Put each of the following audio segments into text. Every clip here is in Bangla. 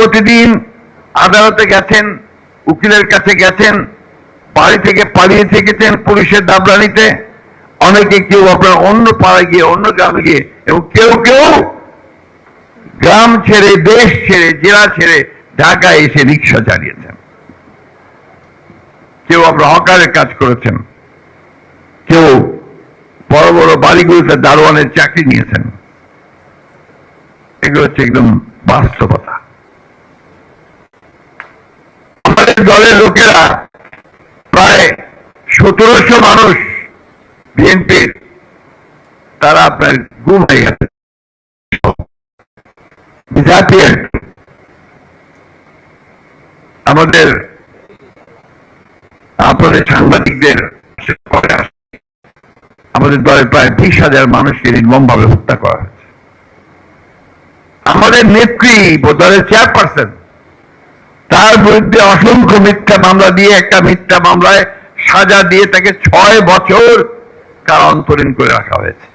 প্রতিদিন আদালতে গেছেন, উকিলের কাছে গেছেন, বাড়ি থেকে পালিয়ে থেকেছেন পুলিশের দাবরানিতে অনেকে কেউ আপনার অন্য পাড়ায় গিয়ে, অন্য গ্রামে গিয়ে এবং কেউ কেউ গ্রাম ছেড়ে, দেশ ছেড়ে, জেলা ছেড়ে ঢাকায় এসে রিক্সা চালিয়েছেন। কেউ আপনার হকারের কাজ করেছেন। কেউ বড় বড় বাড়িগুলোতে দারোয়ানের চাকরি নিয়েছেন। এগুলো হচ্ছে একদম বাস্তবতা আমাদের দলের লোকেরা প্রায় সতেরোশো মানুষ বিএনপির তারা আপনার গুম হয়ে গেছে। আমাদের আপনাদের সাংবাদিকদের আমাদের দলে প্রায় বিশ হাজার মানুষকে নির্মম ভাবে হত্যা করা হয়েছে। আমাদের নেত্রী দলের চেয়ারপারসন তার বিরুদ্ধে অসংখ্য মিথ্যা মামলা দিয়ে একটা মিথ্যা মামলায় সাজা দিয়ে তাকে ছয় বছর কারান্তরীণ করে রাখা হয়েছে।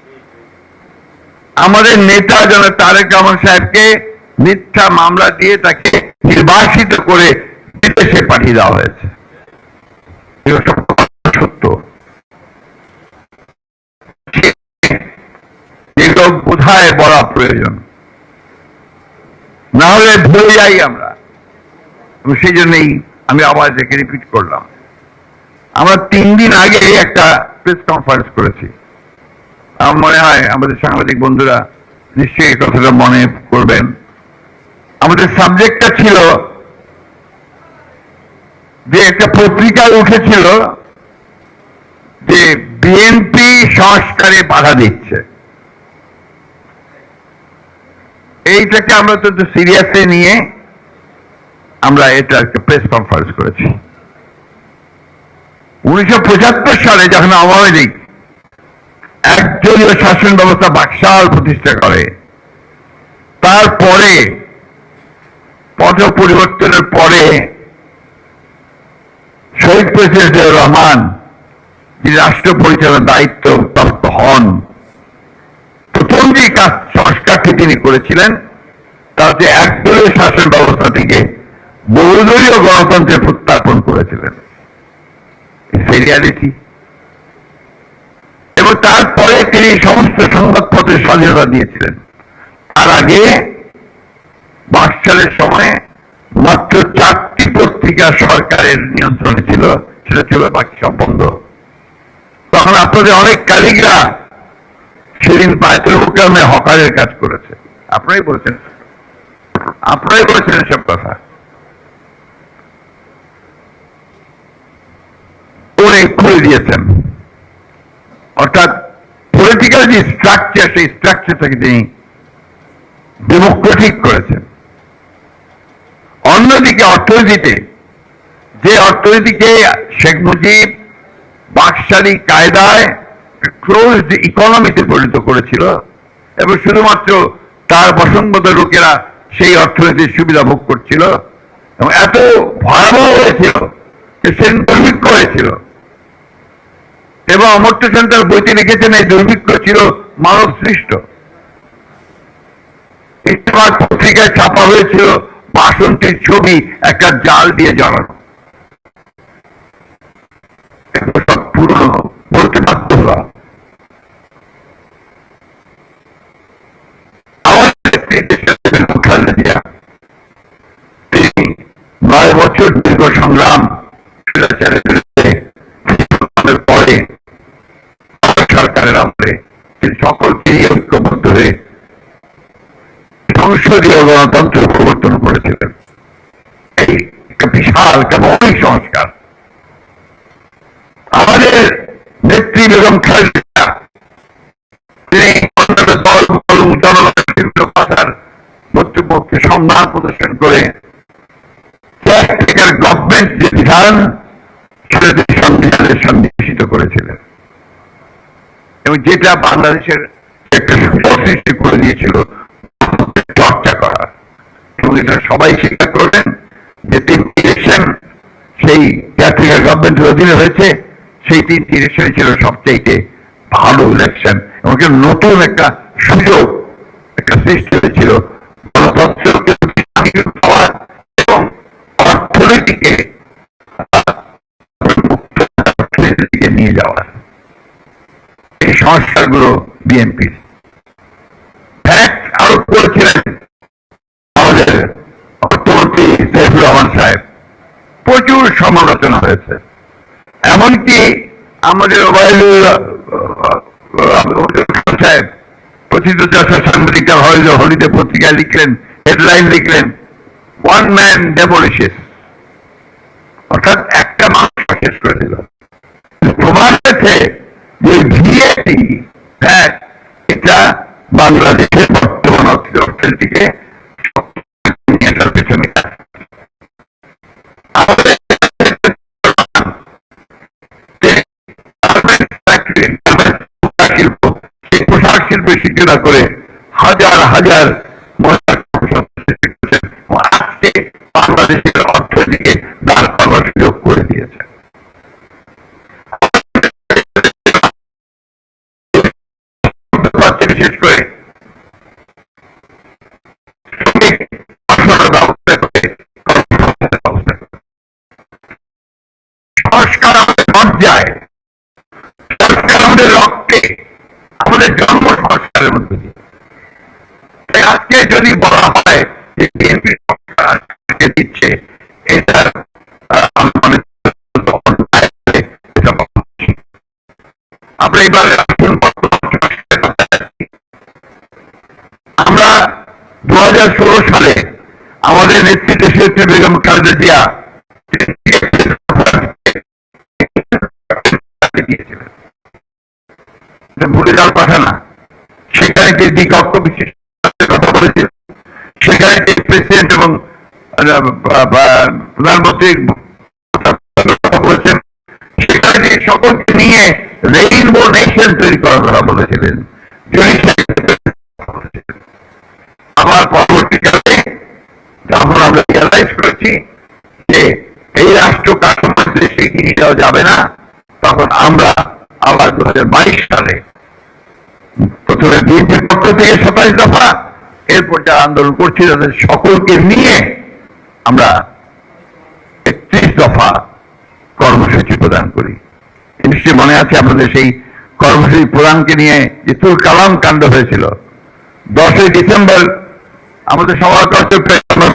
আমাদের নেতা যেন তারেক রহমান সাহেবকে মিথ্যা মামলা দিয়ে তাকে নির্বাসিত করে বিদেশে পাঠিয়ে দেওয়া হয়েছে। সত্য। বোধহয় বলা প্রয়োজন। না হলে ভুলে যাই আমরা। সেই জন্যই আমি আবার এটাকে রিপিট করলাম। আমরা তিন দিন আগে একটা প্রেস কনফারেন্স করেছি। আমার মনে হয় আমাদের সাংবাদিক বন্ধুরা নিশ্চয়ই এই কথাটা মনে করবেন। আমাদের সাবজেক্টটা ছিল যে একটা পত্রিকায় উঠেছিল যে বিএনপি সংস্কারে বাধা দিচ্ছে। এইটাকে আমরা তো সিরিয়াসলি নিয়ে আমরা এটা একটা প্রেস কনফারেন্স করেছি। উনিশশো পঁচাত্তর সালে যখন আওয়ামী লীগ একদলীয় শাসন ব্যবস্থা বাকশাল প্রতিষ্ঠা করে, তারপরে পথ পরিবর্তনের পরে শহীদ প্রেসিডেন্ট রহমান, যিনি রাষ্ট্র পরিচালনার দায়িত্ব প্রাপ্ত হন, প্রথম যে কাজ সংস্কারটি তিনি করেছিলেন, তা হচ্ছে একদলীয় শাসন ব্যবস্থা থেকে বহুদলীয় গণতন্ত্রে প্রত্যার্পণ করেছিলেন। সেই রিয়ালিটি এবং তারপরে তিনি সমস্ত সংবাদপত্রের স্বাধীনতা দিয়েছিলেন। তার আগে বাকশালের সময় মাত্র চারটি পত্রিকা সরকারের নিয়ন্ত্রণে ছিল, সেটা ছিল বাকি সব বন্ধ। তখন আপনাদের অনেক কালিগরা সেদিন পায়তের মুকামে হকারের কাজ করেছে। আপনারাই বলেছেন। আপনারাই বলেছেন এসব কথা। উনি খুলে দিয়েছেন। অর্থাৎ পলিটিক্যাল যে স্ট্রাকচার সেই স্ট্রাকচারটাকে তিনি ডেমোক্রেটিক করেছেন। অন্যদিকে অর্থনীতিতে, যে অর্থনীতিকে শেখ মুজিব বাকশালী কায়দায় ক্লোজড ইকোনমিতে পরিণত করেছিল এবং শুধুমাত্র তার বসংগত লোকেরা সেই অর্থনীতির সুবিধা ভোগ করছিল এবং এত ভয়াবহ হয়েছিল যে সে দুর্ভিক্ষ হয়েছিল এবং অমর্ত্য সেন তার বইতে লিখেছেন, এই দুর্ভিক্ষ ছিল মানব সৃষ্ট ইত্তেফাক পত্রিকায় ছাপা হয়েছিল বাসন্তীর ছবি, একটা জাল দিয়ে এগুলো সব পুরনো, বলতে বাধ্য বছর দীর্ঘ সংগ্রাম স্বৈরাচারের বিরুদ্ধে সরকারের আমলে তিনি সকলকে ঐক্যবদ্ধ হয়ে সংসদীয় গণতন্ত্র প্রবর্তন করেছিলেন। এই বিশাল মৌলিক সংস্কার। আমাদের নেত্রী বেগম খালেদা, তিনি অন্যান্য দল বল জনগণের বিভিন্ন কথার বক্তব্যকে সম্মান প্রদর্শন করে গভর্নমেন্ট যে বিধান সেটা তিনি সংবিধানের সন্নিবেশিত করেছিলেন। এবং যেটা বাংলাদেশের একটা সৃষ্টি করে দিয়েছিল চর্চা করা। এবং এটা সবাই স্বীকার করবেন যে তিনটি ইলেকশন সেই জাতীয় গভর্নমেন্টের অধীনে হয়েছে, সেই তিনটি ইলেকশন ছিল সবচেয়ে ভালো ইলেকশন এবং নতুন একটা সুযোগ, একটা সৃষ্টি হয়েছিল। গণতন্ত্রকে এবং অর্থনীতিকে অর্থনীতির দিকে নিয়ে যাওয়ার এই সংস্কারগুলো বিএনপির আরোপ করেছিলেন আমাদের অর্থমন্ত্রী সাইফুর রহমান সাহেব। প্রচুর সমালোচনা হয়েছে। এমনকি আমাদের সাহেব প্রথিত যশা সাংবাদিক হলিদে হলিদে পত্রিকায় লিখলেন, হেডলাইন লিখলেন ওয়ান ম্যান ডেমোলিশিস অর্থাৎ একটা মানুষ শেষ করে দিল। প্রমাণ যে ভিএটি হ্যাঁ এটা বাংলাদেশের বর্তমান অর্থ- অর্থনীতিকে সেই পোশাক করে হাজার হাজার বাংলাদেশের অর্থনীতিকে দাঁড় করার বিশেষ করে সংস্কার আমাদের পর্যায়ে সংস্কার আমাদের রক্তে আমাদের জন্ম সংস্কারের মধ্যে দিয়ে আজকে যদি বলা হয় যে বিএনপি আজকে দিচ্ছে এটা। আমরা এবার আসুন নেতৃত্বে বেগম খালেদা জিয়া। ভুলে যাওয়ার কথা না। সেখানে যে বিশেষ কথা সেখানে যে প্রেসিডেন্ট এবং প্রধানমন্ত্রী কথা বলেছেন, সেখানে যে সকলকে নিয়ে রেইনবো নেশন তৈরি করার কথা বলেছিলেন। আবার পরবর্তীকালে যখন আমরা রিয়ালাইজ করেছি যে এই রাষ্ট্র কাঠামোর দেশে এগিয়ে যাওয়া যাবে না। তখন আমরা আবার দু হাজার বাইশ সালে প্রথমে বিএনপির পক্ষ থেকে সাতাশ দফা এরপর যারা আন্দোলন করছি, তাদের সকলকে নিয়ে আমরা একত্রিশ দফা কর্মসূচি প্রদান করি। নিশ্চয়ই মনে আছে আপনাদের সেই কর্মসূচি প্রদানকে নিয়ে যে তুল কালাম কাণ্ড হয়েছিল। দশই ডিসেম্বর আমাদের সভাকর্তা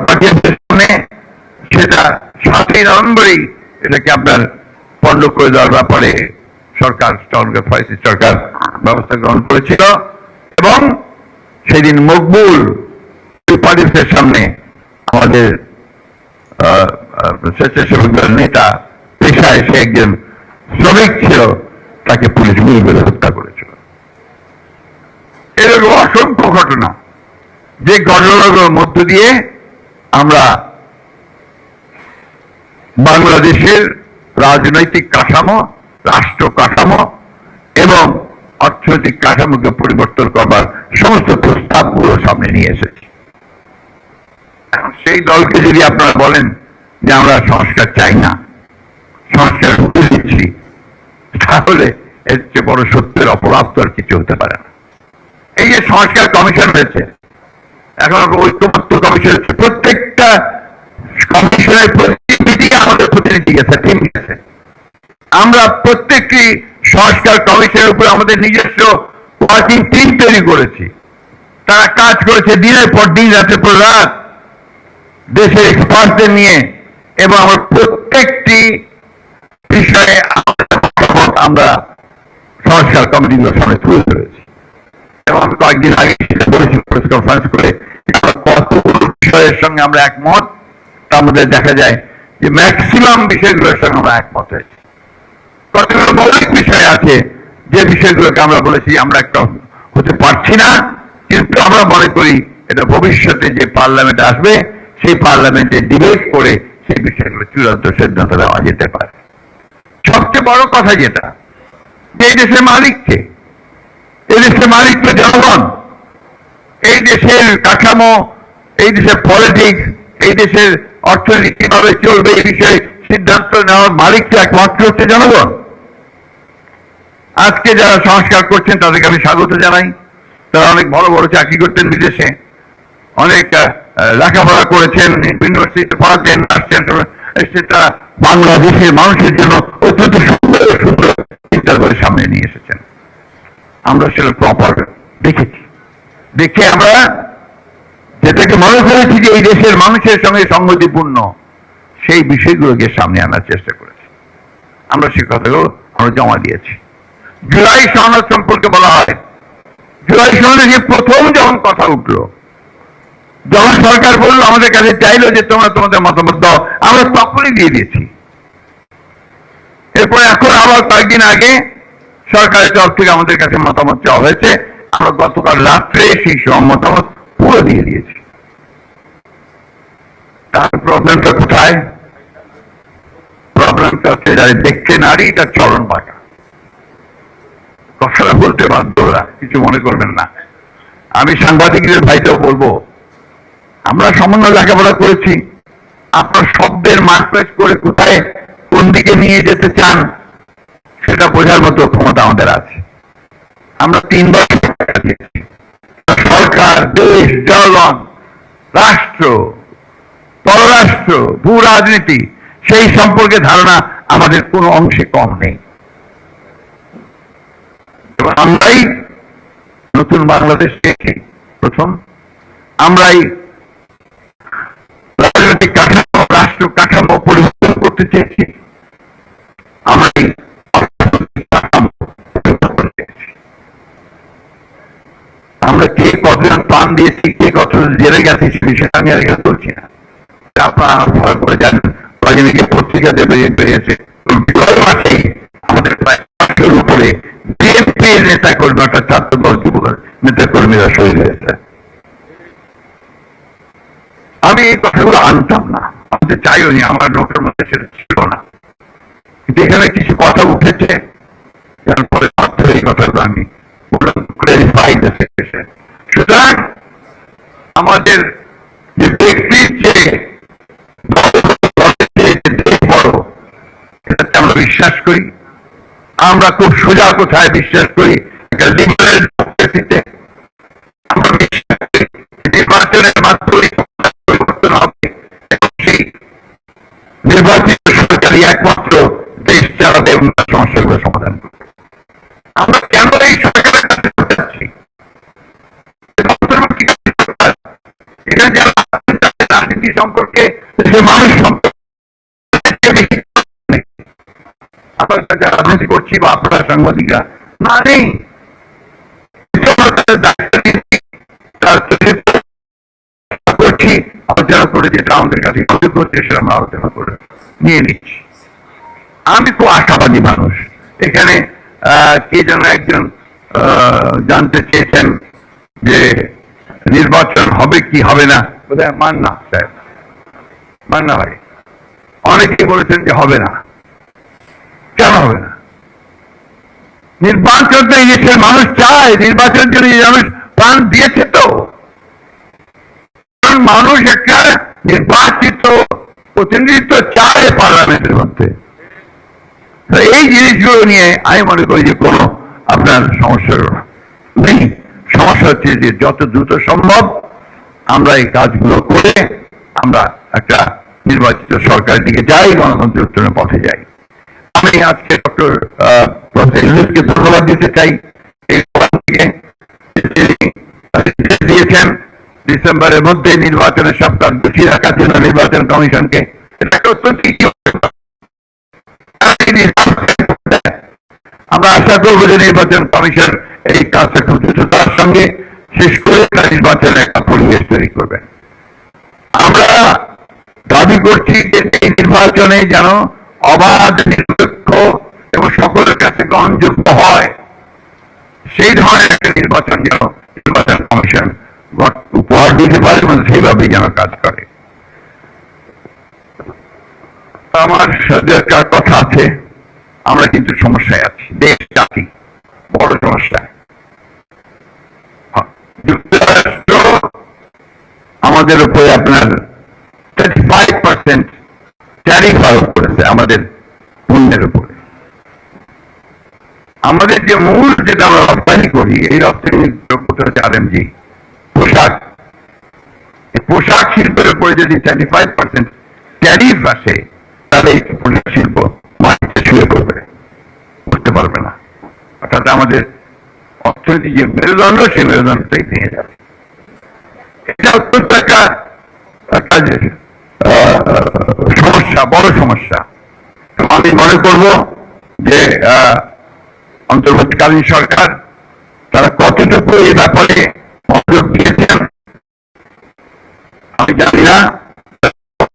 পাঠিয়েছে সামনে সেটা সাতই নভেম্বরই এটাকে আপনার পণ্ড করে দেওয়ার ব্যাপারে সরকার ফয়সি সরকার ব্যবস্থা গ্রহণ করেছিল এবং সেদিন মকবুল পার্টিসের সামনে আমাদের আহ, আহ, স্বেচ্ছাসেবক দলের নেতা পেশায় সে একজন শ্রমিক ছিল তাকে পুলিশ গুলি করে হত্যা করেছিল। এরকম অসংখ্য ঘটনা। যে ঘটনাগুলোর মধ্য দিয়ে আমরা বাংলাদেশের রাজনৈতিক কাঠামো, রাষ্ট্র কাঠামো এবং অর্থনৈতিক কাঠামোকে পরিবর্তন করবার সমস্ত প্রস্তাবগুলো সামনে নিয়ে এসেছি। সেই দলকে যদি আপনারা বলেন যে আমরা সংস্কার চাই না, সংস্কার হতে দিচ্ছি, তাহলে এর চেয়ে বড় সত্যের অপরাধ তো আর কিছু হতে পারে না। এই যে সংস্কার কমিশন হয়েছে এখন ঐক্যমত্য কমিশন প্রত্যেকটা কমিশনের প্রতিনিধি আমাদের প্রতিনিধি গেছে টিম গেছে আমরা প্রত্যেকটি সংস্কার কমিশনের উপর আমাদের নিজস্ব ওয়ার্কিং টিম তৈরি করেছি। তারা কাজ করেছে দিনের পর দিন, রাতের পর রাত। দেশের এক্সপার্টদের নিয়ে এবং আমরা প্রত্যেকটি বিষয়ে আমরা সংস্কার কমিটিগুলোর সামনে তুলে ধরেছি। এবং কয়েকদিন আগে সেটা বলেছি প্রেস কনফারেন্স করে কতগুলো বিষয়ের সঙ্গে আমরা একমত দেখা যায় যে ম্যাক্সিমাম বিষয়গুলোর সঙ্গে আমরা একমত হয়েছি। কতগুলো মৌলিক বিষয় আছে, যে বিষয়গুলোকে আমরা বলেছি, আমরা একটা হতে পারছি না, কিন্তু আমরা মনে করি এটা ভবিষ্যতে যে পার্লামেন্ট আসবে, সেই পার্লামেন্টে ডিবেট করে সেই বিষয়গুলো চূড়ান্ত সিদ্ধান্ত দেওয়া যেতে পারে। সবচেয়ে বড় কথা যেটা, যে দেশের মালিককে এই দেশের মালিক তো জনগণ। এই দেশের কাঠামো, এই দেশের পলিটিক্স এই দেশের অর্থনীতি কীভাবে চলবে এই বিষয়ে সিদ্ধান্ত নেওয়ার মালিক তো একমাত্র হচ্ছে জনগণ। আজকে যারা সংস্কার করছেন, তাদেরকে আমি স্বাগত জানাই। তারা অনেক বড় বড় চাকরি করতেন বিদেশে। অনেক লেখাপড়া করেছেন, ইউনিভার্সিটিতে পড়াতেন, আসছেন সেটা বাংলাদেশের মানুষের জন্য অত্যন্ত সুন্দর সুন্দর চিন্তা করে সামনে নিয়ে এসেছেন। আমরা সেটা প্রপার দেখেছি। দেখে আমরা যেটাকে মনে করেছি যে এই দেশের মানুষের সঙ্গে সংগতিপূর্ণ সেই বিষয়গুলোকে সামনে আনার চেষ্টা করেছি। আমরা সে কথাগুলো আমরা জমা দিয়েছি। জুলাই সনদ সম্পর্কে বলা হয়। জুলাই সনদে প্রথম যখন কথা উঠল, যখন সরকার বলল, আমাদের কাছে চাইলো যে তোমরা তোমাদের মতামত দাও। আমরা তখনই দিয়ে দিয়েছি। এরপর এখন আবার কয়েকদিন আগে সরকারের তরফ থেকে আমাদের কাছে মতামত চাওয়া হয়েছে। আমরা গতকাল রাত্রে সেই সব মতামত পুরো দিয়ে দিয়েছি। তার প্রবলেমটা কোথায়? প্রবলেমটা হচ্ছে যারা দেখতে নারী, তার চরণ বাঁকা কথাটা বলতে বাধ্য কিছু মনে করবেন না। আমি সাংবাদিকদের ভাইটাও বলব, আমরা সামান্য লেখাপড়া করেছি। আপনার শব্দের মার্কেট করে কোথায় কোন দিকে নিয়ে যেতে চান? সেটা বোঝার মতো ক্ষমতা আমাদের আছে। আমরা তিনবার সরকার সরকার, দেশ, জনগণ, রাষ্ট্র, পররাষ্ট্র, ভূ রাজনীতি, সেই সম্পর্কে ধারণা আমাদের কোনো অংশে কম নেই। আমরাই নতুন বাংলাদেশ পেয়েছি প্রথম। আমরাই রাজনৈতিক কাঠামো, রাষ্ট্র কাঠামো পরিবর্তন করতে চেয়েছি। আমরাই অর্থনৈতিক কাঠামো পরিবর্তন করতে চেয়েছি। আমরা কে কতজন প্রাণ দিয়েছি, কে কতজন জেলে গেছি সে বিষয়ে আমি আর এখানে বলছি না। আপনারা করে জানেন রাজনীতি পত্রিকাতে বেরিয়ে বেরিয়েছে মাসেই আমাদের প্রায় উপরে নেতা কর্মী নেতা কর্মীরা শহীদ হয়েছে। আমি এই কথাগুলো আনতাম না। আনতে চাইও নি, আমার নোটের মধ্যে সেটা ছিল না। কিন্তু কিছু কথা উঠেছে যার বাধ্য এই কথাগুলো আমি clarify সুতরাং আমাদের যে ব্যক্তির যে আমরা বিশ্বাস করি। আমরা খুব সোজা কোথায় বিশ্বাস করি? সেই নির্বাচিত সরকারই একমাত্র দেশ চালাতে এবং সমস্যাগুলো সমাধান করবে। আমরা কেন এই এখানে যারা রাজনীতি সম্পর্কে মানুষ সম্পর্কে আপনার কাছে রাজনীতি করছি বা আপনারা সাংবাদিকরা না নেই নিয়ে নিচ্ছি আমি খুব আশাবাদী মানুষ এখানে কে যেন একজন জানতে চেয়েছেন যে নির্বাচন হবে কি হবে না? বোধহয় মান্না সাহেব মান্না ভাই অনেকে বলেছেন যে হবে না। কেন হবে না? নির্বাচন তো দেশের মানুষ চায়। নির্বাচন জন্য মানুষ প্রাণ দিয়েছে তো। মানুষ একটা নির্বাচিত প্রতিনিধিত্ব চায় পার্লামেন্টের মধ্যে। এই জিনিসগুলো নিয়ে আমি মনে করি যে কোনো আপনার সমস্যা নেই। সমস্যা হচ্ছে যে যত দ্রুত সম্ভব আমরা এই কাজগুলো করে আমরা একটা নির্বাচিত সরকারের দিকে যাই, গণতন্ত্রের উত্তরণের পথে যাই। আমি আজকে ডক্টর প্রফেসর ইউনুসকে ধন্যবাদ দিতে চাই। দিয়েছেন। ডিসেম্বরের মধ্যে নির্বাচনের সব কাজ গুছিয়ে রাখার জন্য নির্বাচন কমিশনকে। এটা অত্যন্ত। আমরা আশা করব যে নির্বাচন কমিশন এই কাজটা খুব দ্রুততার সঙ্গে শেষ করে তার নির্বাচনের একটা পরিবেশ তৈরি করবে। আমরা দাবি করছি যে এই নির্বাচনে যেন অবাধ, নিরপেক্ষ এবং সকলের কাছে গ্রহণযোগ্য হয়, সেই ধরনের একটা নির্বাচন যেন নির্বাচন কমিশন উপহার দিতে পারে এবং সেইভাবেই যেন কাজ করে। আমার সাথে কথা আছে। আমরা কিন্তু সমস্যায় আছি। দেশ জাতি, বড় সমস্যা। যুক্তরাষ্ট্র আমাদের উপরে আপনার থার্টি ফাইভ ট্যারিফ আরোপ করেছে আমাদের পণ্যের উপরে। আমাদের যে মূল যেটা আমরা রপ্তানি করি, এই রপ্তানি যোগ্যতা হচ্ছে আরএমজি পোশাক। পোশাক শিল্পের উপরে যদি থার্টি ফাইভ পার্সেন্ট ট্যারিফ আসে, তাহলে এই পোশাক শিল্প অর্থাৎ আমাদের অর্থনৈতিক যে মেরুদণ্ড, সেই মেরুদণ্ডটাই ভেঙে যাবে। এটা অত্যন্ত একটা একটা সমস্যা, বড় সমস্যা। আমি মনে করব যে অন্তর্বর্তীকালীন সরকার তারা কতটুকু এই ব্যাপারে মনোযোগ দিয়েছেন, আমি জানি না।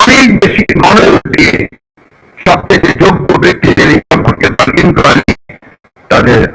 অনেক বেশি মনোযোগ দিয়ে সবথেকে যোগ্য ব্যক্তিদের এই সম্পর্কে তালিম করা নিয়ে তাদের আজ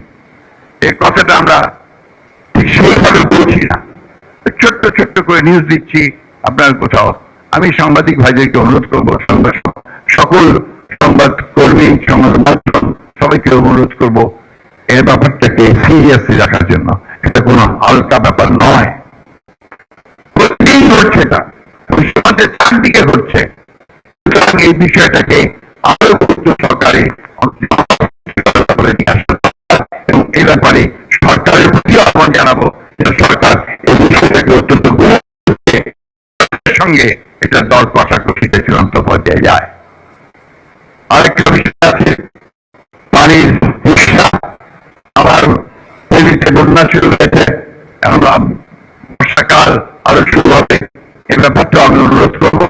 এই কথাটা আমরা ঠিক সেইভাবে বলছি না। ছোট্ট ছোট্ট করে নিউজ দিচ্ছি, আপনার কোথাও। আমি সাংবাদিক ভাইদেরকে অনুরোধ করব সকল সংবাদ কর্মী, সংবাদ মাধ্যম, সবাইকে অনুরোধ করব এর ব্যাপারটাকে সিরিয়াসলি রাখার জন্য। এটা কোনো হালকা ব্যাপার নয়। প্রতিদিন ঘটছে এটা। সমাজের চারদিকে ঘটছে। সুতরাং এই বিষয়টাকে আরও উচ্চ সরকারে এই ব্যাপারে সরকারের প্রতি আহ্বান জানাব। সরকার এই বিষয়টাকে অত্যন্ত সঙ্গে এটা দর কষাকষিতে চূড়ান্ত পর্যায়ে যায়। আরেকটা বিষয় আছে, পানির আবার বন্যা শুরু হয়েছে। এখন বর্ষাকাল আরও শুরু হবে। এ ব্যাপারটা আমি অনুরোধ করব।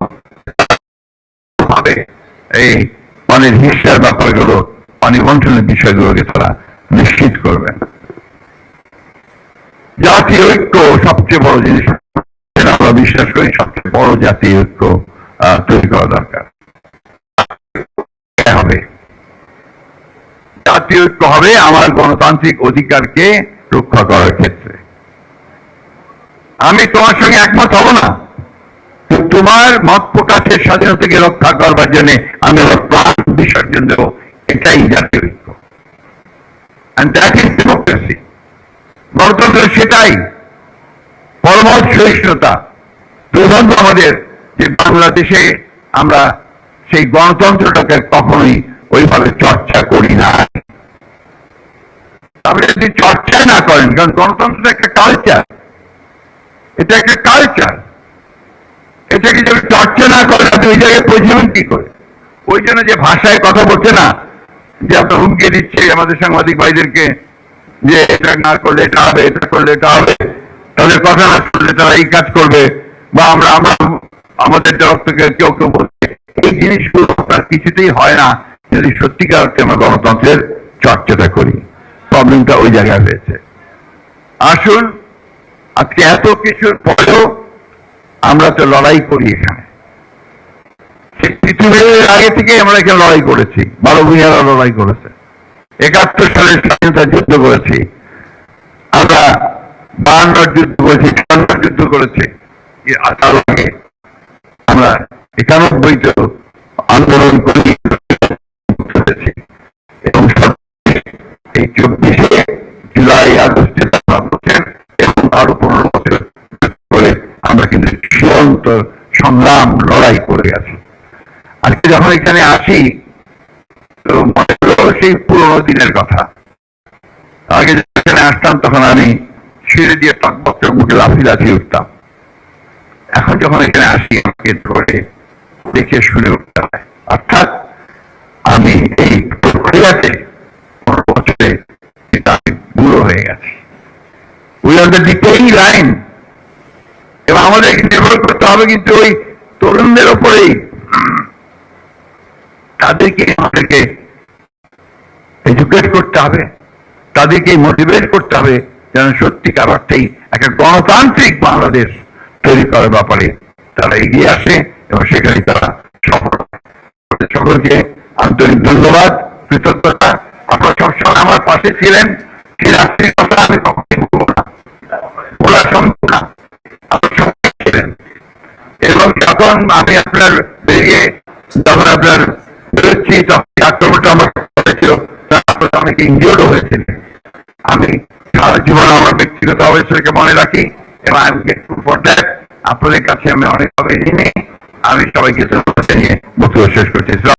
এই পানির হিংসার ব্যাপারগুলো, পানি বন্টনের বিষয়গুলোকে তারা নিশ্চিত করবেন। জাতীয় ঐক্য সবচেয়ে বড় জিনিস। আমরা বিশ্বাস করি সবচেয়ে বড় জাতীয় ঐক্য তৈরি করা দরকার। হবে। জাতীয় ঐক্য হবে আমার গণতান্ত্রিক অধিকারকে রক্ষা করার ক্ষেত্রে। আমি তোমার সঙ্গে একমত হব না। তোমার মত প্রকাশের স্বাধীনতাকে রক্ষা করবার জন্য আমি আমার প্রাণ বিসর্জন দেবো। এটাই জাতীয় ঐক্য। And that is democracy. গণতন্ত্র সেটাই পরমত সহিষ্ণুতা। দুর্ভাগ্য আমাদের যে বাংলাদেশে আমরা সেই গণতন্ত্রটাকে কখনোই ওইভাবে চর্চা করি না। আপনি যদি চর্চা না করেন, কারণ গণতন্ত্রটা একটা কালচার এটা একটা কালচার এটাকে যদি চর্চা না করেন, আপনি ওই জায়গায় পৌঁছবেন কি করে? ওই জন্য যে ভাষায় কথা বলছে না যে আপনার হুমকি দিচ্ছে আমাদের সাংবাদিক ভাইদেরকে যে এটা না করলে এটা হবে, এটা করলে এটা হবে, তাদের কথা না শুনলে তারা এই কাজ করবে বা আমরা আমরা, আমাদের তরফ থেকে কেউ কেউ বলছে, এই জিনিসগুলো আপনার কিছুতেই হয় না যদি সত্যিকার অর্থে আমরা গণতন্ত্রের চর্চাটা করি। প্রবলেমটা ওই জায়গায় হয়েছে আসুন, আজকে এত কিছুর পরেও আমরা তো লড়াই করি এখানে। পৃথিবীর আগে থেকে আমরা এখানে লড়াই করেছি, বারো ভূঁইয়ারা লড়াই করেছে। একাত্তর সালে স্বাধীনতা যুদ্ধ করেছি। আমরা বায়ান্নর যুদ্ধ করেছি চুয়ান্নর যুদ্ধ করেছি। তার আগে আমরা একানব্বইতে আন্দোলন করি করেছি। এবং এই চব্বিশে জুলাই, আগস্টে তারা বলছেন এবং আরও পনেরো বছর করে আমরা কিন্তু চূড়ান্ত সংগ্রাম লড়াই করে গেছি আজকে যখন এখানে আসি, তো মনে সেই পুরোনো দিনের কথা। আগে যখন আসতাম, তখন আমি ছিঁড়ে দিয়ে টকবক মুখে লাফি লাফিয়ে উঠতাম। এখন যখন এখানে আসি, আমাকে ধরে দেখে শুনে উঠতে হয়। অর্থাৎ আমি এই প্রক্রিয়াতে পনেরো বছরে আমি বুড়ো হয়ে গেছি। We are the decaying line এবং আমাদেরকে নির্ভর করতে হবে কিন্তু ওই তরুণদের ওপরেই। তাদেরকে আমাদেরকে এডুকেট করতে হবে, তাদেরকে মোটিভেট করতে হবে যেন সত্যিকার অর্থেই একটা গণতান্ত্রিক বাংলাদেশ তৈরি করার ব্যাপারে তারা এগিয়ে আসে এবং সেখানে তারা সফল সকলকে আন্তরিক ধন্যবাদ, কৃতজ্ঞতা। আপনারা সবসময় আমার পাশে ছিলেন। সেই কথা আমি কখনোই না। বলা সম্ভব না। আপনারা ছিলেন। এবং যখন আমি আপনার বেরিয়ে, যখন আপনার বেরোচ্ছি তখন আক্রমণটা আমার ছিল তারপরে অনেকে হয়েছিল। আমি সারা জীবন আমার ব্যক্তিগত অবশ্যকে মনে রাখি, এবং আমি গেটফুল ফর দ্যাট আপনাদের কাছে আমি অনেকভাবে ঋণী। আমি সবাইকে জানিয়ে বক্তব্য শেষ করছি।